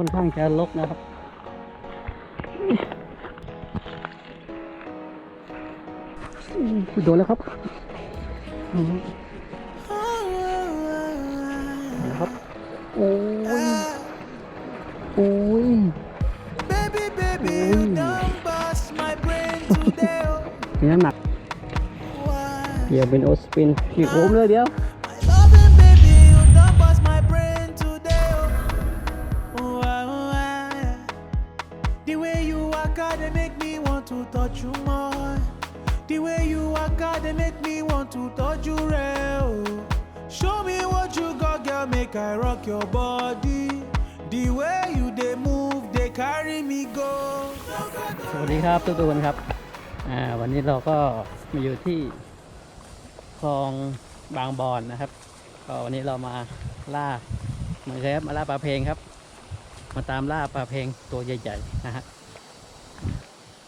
ค่อนข้างจะลกนะครับ โดนแล้วครับนะครับ โอ้ย โอ้ย Baby, baby, you don't bust my brain today. oh. มีน้ำหนัก เดี๋ยวเป็นโอสปินขี่โค้งเลยเดี๋ยว way you walk out, they make me want to touch you real. Show me what you got, girl, make I rock your body. The way you they move, they carry me go. สวัสดีครับทุกทุกคนครับอ่าวันนี้เราก็มาอยู่ที่คลองบางบอนนะครับก็วันนี้เรามาล่าเหมือนเคยครับมาล่าปลาเพลงครับ มาตามล่าปลาเพลงตัวใหญ่ๆนะฮะ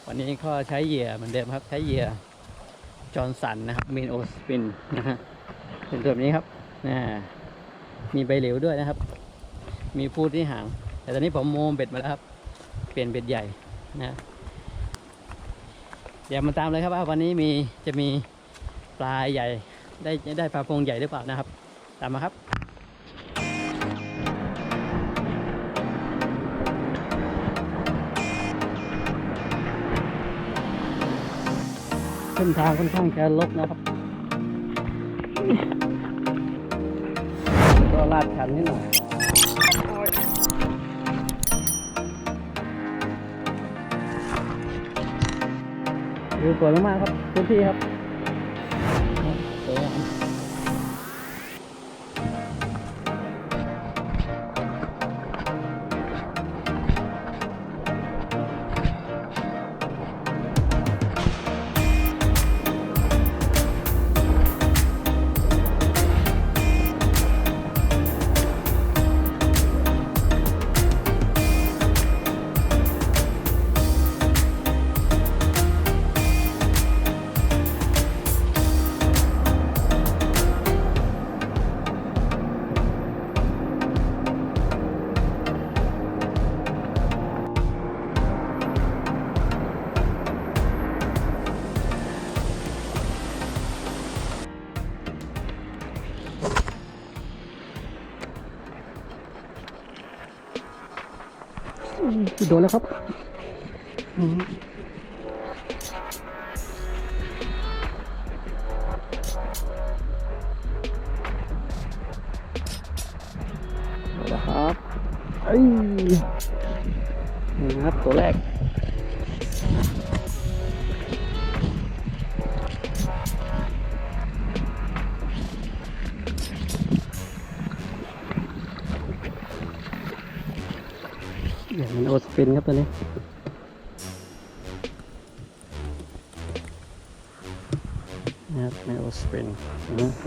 วันนี้ก็ใช้เหยื่อเหมือนเดิมครับใช้เหยื่อ จอร์นสันนะครับเมนโอสปินนะฮะเป็นตัวแบบนี้ครับนะมีใบเหลวด้วยนะครับ มีพูดที่หาง แต่ตอนนี้ผมโมเบ็ดมาแล้วครับ เปลี่ยนเบ็ดใหญ่นะเดี๋ยวมาตามเลยครับว่าวันนี้มีจะมีปลาใหญ่ได้ได้ปลาพงใหญ่หรือเปล่านะครับ ตามมาครับ ส้นทางค่อนข้างจะลกนะครับ ก็ลาดชันนิดหน่อยดูสวยมากๆครับพื้นที่ครับ อืมโดนแล้วครับอืมเอาละครับเอ้ยนี่นะครับตัวแรก อย่างมันโอสปินครับตัวนี้นะครับเป็นโอสปิน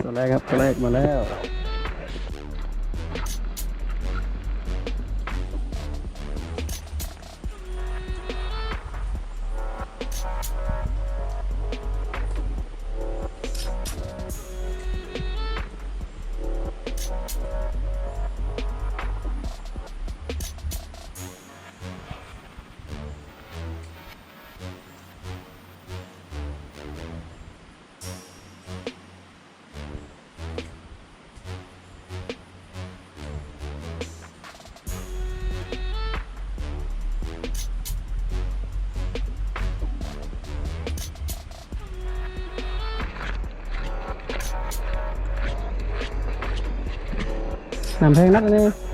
ตัวแรกครับตัวแรกมาแล้ว นำเพลงนักนนี้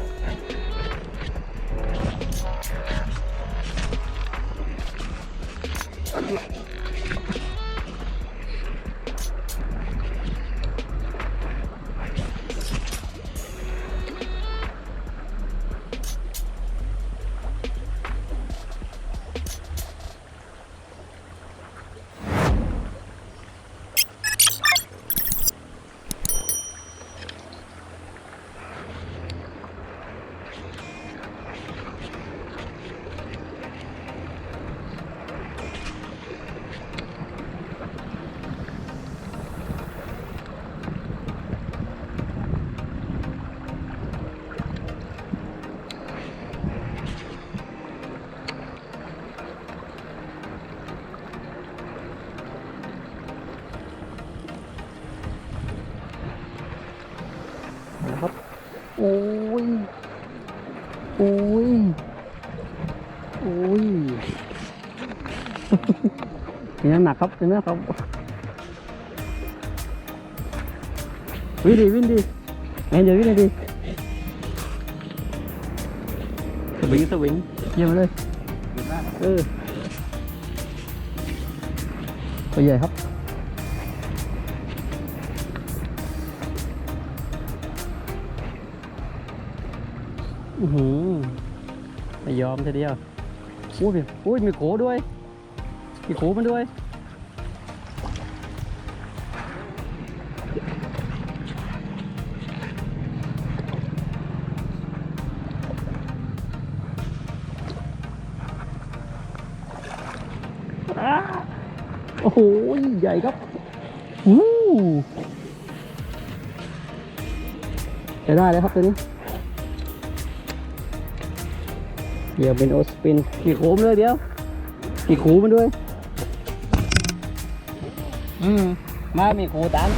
นะครับโอ้ยโอ้ยโอ้ยเป็นน้ำหนักครับเป็นน้ำครับวิ่งดิวิ่งดิแอนเดี๋ยววิ่งดิสวิงสวิงเยี่ยมเลยเออตัวใหญ่ครับ อือหือไม่ยอมทีเดียวอุ้ยมีอุ้ยมีโขด้วย มีโขมันด้วยอ้าโอ้โห ใหญ่ครับอู้จะได้แล้วครับตัวนี้ เดี๋ยวเป็นโอสปินกี่โขมเลยเดี๋ยวกี่ขูมันด้วย อืมมามีขูตัน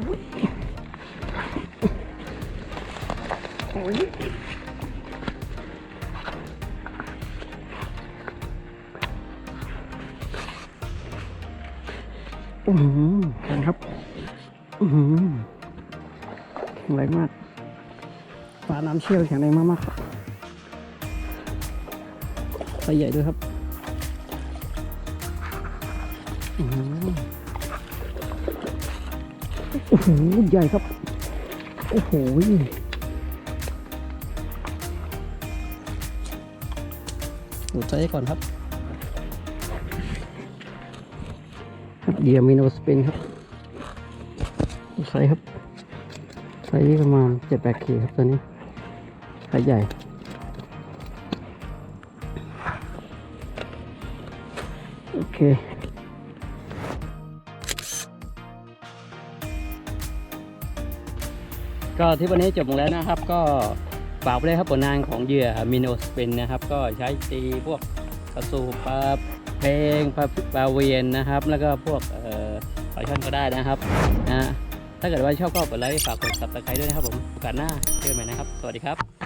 อือหือแข็งครับ อือแข็งแรงมากปลาน้ำเชี่ยวแข็งแรงมากๆครับไซส์ใหญ่ด้วยครับ อือหือ โอ้โหใหญ่ครับ โอ้โหดูใจก่อนครับครับเดียมิโนสปินครับไซส์ครับไซส์นี้ประมาณเจ็ดแปดขีดครับตัวนี้ไซส์ใหญ่โอเค ก็ที่วันนี้จบลงแล้วนะครับ ก็ฝากไปเลยครับผลงานของเหยื่อมิโอสปินนะครับ ก็ใช้ตีพวกกระสูบปลาเพลงปลาปลาเวียนนะครับ แล้วก็พวกเออปลาช่อนก็ได้นะครับนะถ้าเกิดว่าชอบก็กดไลค์ฝากกดซับสไครต์ด้วยนะครับผมโอกาสหน้าเจอกันใหม่นะครับ สวัสดีครับ